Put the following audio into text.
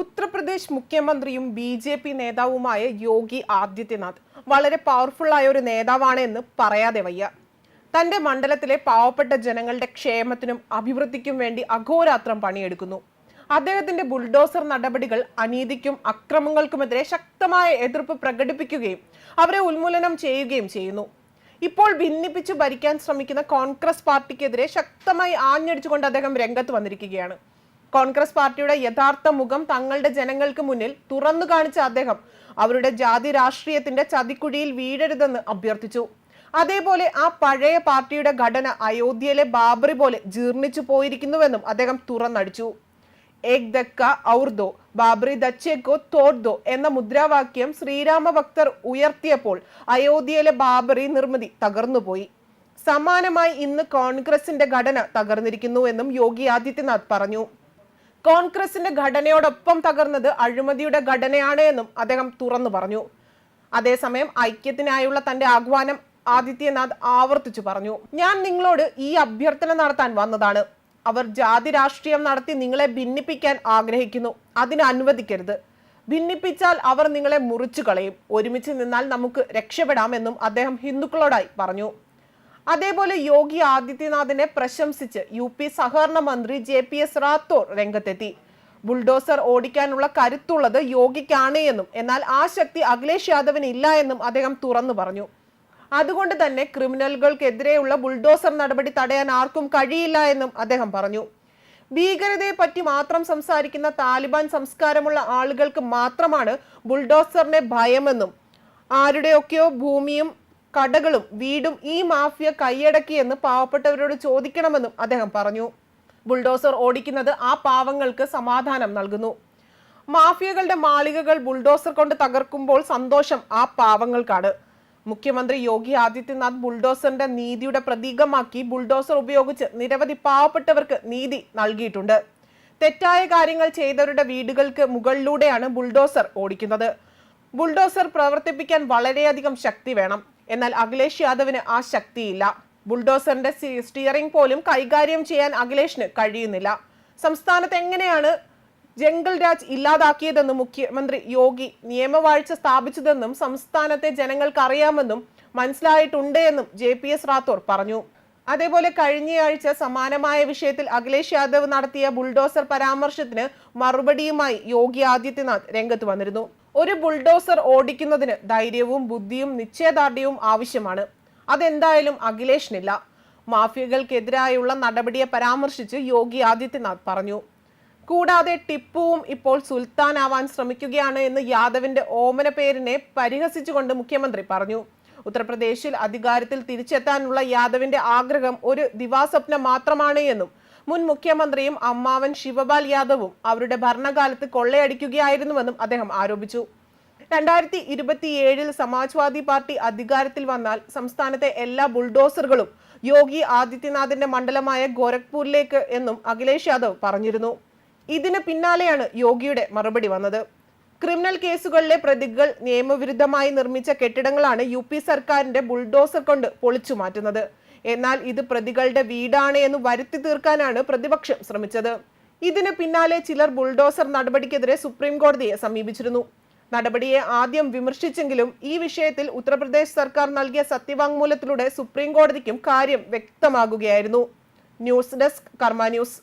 ഉത്തർപ്രദേശ് മുഖ്യമന്ത്രിയും B J P നേതാവുമായ യോഗി ആദിത്യനാഥ് വളരെ പവർഫുൾ ആയ ഒരു നേതാവാണ് എന്ന് പറയാതെ വയ്യ. തന്റെ മണ്ഡലത്തിലെ പാവപ്പെട്ട ജനങ്ങളുടെ ക്ഷേമത്തിനും അഭിവൃദ്ധിക്കും വേണ്ടി അഘോരാത്രം പണിയെടുക്കുന്നു. അദ്ദേഹത്തിന്റെ ബുൾഡോസർ നടപടികൾ അനീതിക്കും അക്രമങ്ങൾക്കുമെതിരെ ശക്തമായ എതിർപ്പ് പ്രകടിപ്പിക്കുകയും അവരെ ഉന്മൂലനം ചെയ്യുകയും ചെയ്യുന്നു. ഇപ്പോൾ ഭിന്നിപ്പിച്ചു ഭരിക്കാൻ ശ്രമിക്കുന്ന കോൺഗ്രസ് പാർട്ടിക്കെതിരെ ശക്തമായി ആഞ്ഞടിച്ചുകൊണ്ട് അദ്ദേഹം രംഗത്ത് വന്നിരിക്കുകയാണ്. കോൺഗ്രസ് പാർട്ടിയുടെ യഥാർത്ഥ മുഖം തങ്ങളുടെ ജനങ്ങൾക്ക് മുന്നിൽ തുറന്നു കാണിച്ച അദ്ദേഹം അവരുടെ ജാതി രാഷ്ട്രീയത്തിന്റെ ചതിക്കുഴിയിൽ വീഴരുതെന്ന് അഭ്യർത്ഥിച്ചു. അതേപോലെ ആ പഴയ പാർട്ടിയുടെ ഘടന അയോധ്യയിലെ ബാബറി പോലെ ജീർണിച്ചു പോയിരിക്കുന്നുവെന്നും അദ്ദേഹം തുറന്നടിച്ചു. ഏക് ദക്ക ഔർ ദോ ബാബറി ദച്ചേക്കോ തോർ ദോ എന്ന മുദ്രാവാക്യം ശ്രീരാമ ഭക്തർ ഉയർത്തിയപ്പോൾ അയോധ്യയിലെ ബാബറി നിർമ്മിതി തകർന്നുപോയി. സമാനമായി ഇന്ന് കോൺഗ്രസിന്റെ ഘടന തകർന്നിരിക്കുന്നു എന്നും യോഗി ആദിത്യനാഥ് പറഞ്ഞു. കോൺഗ്രസിന്റെ ഘടനയോടൊപ്പം തകർന്നത് അഴിമതിയുടെ ഘടനയാണ് എന്നും അദ്ദേഹം തുറന്നു പറഞ്ഞു. അതേസമയം ഐക്യത്തിനായുള്ള തന്റെ ആഹ്വാനം ആദിത്യനാഥ് ആവർത്തിച്ചു പറഞ്ഞു. ഞാൻ നിങ്ങളോട് ഈ അഭ്യർത്ഥന നടത്താൻ വന്നതാണ്. അവർ ജാതി രാഷ്ട്രീയം നടത്തി നിങ്ങളെ ഭിന്നിപ്പിക്കാൻ ആഗ്രഹിക്കുന്നു. അതിന് അനുവദിക്കരുത്. ഭിന്നിപ്പിച്ചാൽ അവർ നിങ്ങളെ മുറിച്ചു കളയും. ഒരുമിച്ച് നിന്നാൽ നമുക്ക് രക്ഷപ്പെടാമെന്നും അദ്ദേഹം ഹിന്ദുക്കളോടായി പറഞ്ഞു. അതേപോലെ യോഗി ആദിത്യനാഥിനെ പ്രശംസിച്ച് യു പി സഹകരണ മന്ത്രി ജെ പി എസ് റാത്തോർ രംഗത്തെത്തി. ബുൾഡോസർ ഓടിക്കാനുള്ള കരുത്തുള്ളത് യോഗിക്കാണ് എന്നും എന്നാൽ ആ ശക്തി അഖിലേഷ് യാദവിന് ഇല്ല എന്നും അദ്ദേഹം തുറന്നു പറഞ്ഞു. അതുകൊണ്ട് തന്നെ ക്രിമിനലുകൾക്കെതിരെയുള്ള ബുൾഡോസർ നടപടി തടയാൻ ആർക്കും കഴിയില്ല എന്നും അദ്ദേഹം പറഞ്ഞു. ഭീകരതയെ പറ്റി മാത്രം സംസാരിക്കുന്ന താലിബാൻ സംസ്കാരമുള്ള ആളുകൾക്ക് മാത്രമാണ് ബുൾഡോസറിനെ ഭയമെന്നും ആരുടെയൊക്കെയോ ഭൂമിയും കടകളും വീടും ഈ മാഫിയ കൈയടക്കിയെന്ന് പാവപ്പെട്ടവരോട് ചോദിക്കണമെന്നും അദ്ദേഹം പറഞ്ഞു. ബുൾഡോസർ ഓടിക്കുന്നത് ആ പാവങ്ങൾക്ക് സമാധാനം നൽകുന്നു. മാഫിയകളുടെ മാളികകൾ ബുൾഡോസർ കൊണ്ട് തകർക്കുമ്പോൾ സന്തോഷം ആ പാവങ്ങൾക്കാണ്. മുഖ്യമന്ത്രി യോഗി ആദിത്യനാഥ് ബുൾഡോസറിന്റെ നീതിയുടെ പ്രതീകമാക്കി ബുൾഡോസർ ഉപയോഗിച്ച് നിരവധി പാവപ്പെട്ടവർക്ക് നീതി നൽകിയിട്ടുണ്ട്. തെറ്റായ കാര്യങ്ങൾ ചെയ്തവരുടെ വീടുകൾക്ക് മുകളിലൂടെയാണ് ബുൾഡോസർ ഓടിക്കുന്നത്. ബുൾഡോസർ പ്രവർത്തിപ്പിക്കാൻ വളരെയധികം ശക്തി വേണം. എന്നാൽ അഖിലേഷ് യാദവിന് ആ ശക്തിയില്ല. ബുൾഡോസറിന്റെ സ്റ്റിയറിംഗ് പോലും കൈകാര്യം ചെയ്യാൻ അഖിലേഷിന് കഴിയുന്നില്ല. സംസ്ഥാനത്ത് എങ്ങനെയാണ് ജംഗൽ രാജ് ഇല്ലാതാക്കിയതെന്നും മുഖ്യമന്ത്രി യോഗി നിയമവാഴ്ച സ്ഥാപിച്ചതെന്നും സംസ്ഥാനത്തെ ജനങ്ങൾക്ക് അറിയാമെന്നും മനസ്സിലായിട്ടുണ്ട് എന്നും ജെ പി എസ് റാത്തോർ പറഞ്ഞു. അതേപോലെ കഴിഞ്ഞയാഴ്ച സമാനമായ വിഷയത്തിൽ അഖിലേഷ് യാദവ് നടത്തിയ ബുൾഡോസർ പരാമർശത്തിന് മറുപടിയുമായി യോഗി ആദിത്യനാഥ് രംഗത്ത് വന്നിരുന്നു. ഒരു ബുൾഡോസർ ഓടിക്കുന്നതിന് ധൈര്യവും ബുദ്ധിയും നിശ്ചയദാർഢ്യവും ആവശ്യമാണ്. അതെന്തായാലും അഖിലേഷിനില്ല. മാഫിയകൾക്കെതിരായുള്ള നടപടിയെ പരാമർശിച്ച് യോഗി ആദിത്യനാഥ് പറഞ്ഞു. കൂടാതെ ടിപ്പുവും ഇപ്പോൾ സുൽത്താൻ ആവാൻ ശ്രമിക്കുകയാണ് എന്ന് യാദവിന്റെ ഓമന പേരിനെ പരിഹസിച്ചുകൊണ്ട് മുഖ്യമന്ത്രി പറഞ്ഞു. ഉത്തർപ്രദേശിൽ അധികാരത്തിൽ തിരിച്ചെത്താനുള്ള യാദവിന്റെ ആഗ്രഹം ഒരു ദിവാസ്വപ്നം മാത്രമാണ് എന്നും മുൻ മുഖ്യമന്ത്രിയും അമ്മാവൻ ശിവപാൽ യാദവും അവരുടെ ഭരണകാലത്ത് കൊള്ളയടിക്കുകയായിരുന്നുവെന്നും അദ്ദേഹം ആരോപിച്ചു. രണ്ടായിരത്തി ഇരുപത്തിയേഴിൽ സമാജ്വാദി പാർട്ടി അധികാരത്തിൽ വന്നാൽ സംസ്ഥാനത്തെ എല്ലാ ബുൾഡോസറുകളും യോഗി ആദിത്യനാഥിന്റെ മണ്ഡലമായ ഗോരഖ്പൂരിലേക്ക് എന്നും അഖിലേഷ് യാദവ് പറഞ്ഞിരുന്നു. ഇതിന് പിന്നാലെയാണ് യോഗിയുടെ മറുപടി വന്നത്. ക്രിമിനൽ കേസുകളിലെ പ്രതികൾ നിയമവിരുദ്ധമായി നിർമ്മിച്ച കെട്ടിടങ്ങളാണ് യു പി സർക്കാരിന്റെ ബുൾഡോസർ കൊണ്ട് പൊളിച്ചു മാറ്റുന്നത്. എന്നാൽ ഇത് പ്രതികളുടെ വീടാണ് എന്ന് വരുത്തി തീർക്കാനാണ് പ്രതിപക്ഷം ശ്രമിച്ചത്. ഇതിന് പിന്നാലെ ചിലർ ബുൾഡോസർ നടപടിക്കെതിരെ സുപ്രീം കോടതിയെ സമീപിച്ചിരുന്നു. നടപടിയെ ആദ്യം വിമർശിച്ചെങ്കിലും ഈ വിഷയത്തിൽ ഉത്തർപ്രദേശ് സർക്കാർ നൽകിയ സത്യവാങ്മൂലത്തിലൂടെ സുപ്രീം കോടതിക്കും കാര്യം വ്യക്തമാകുകയായിരുന്നു. News desk Karma News.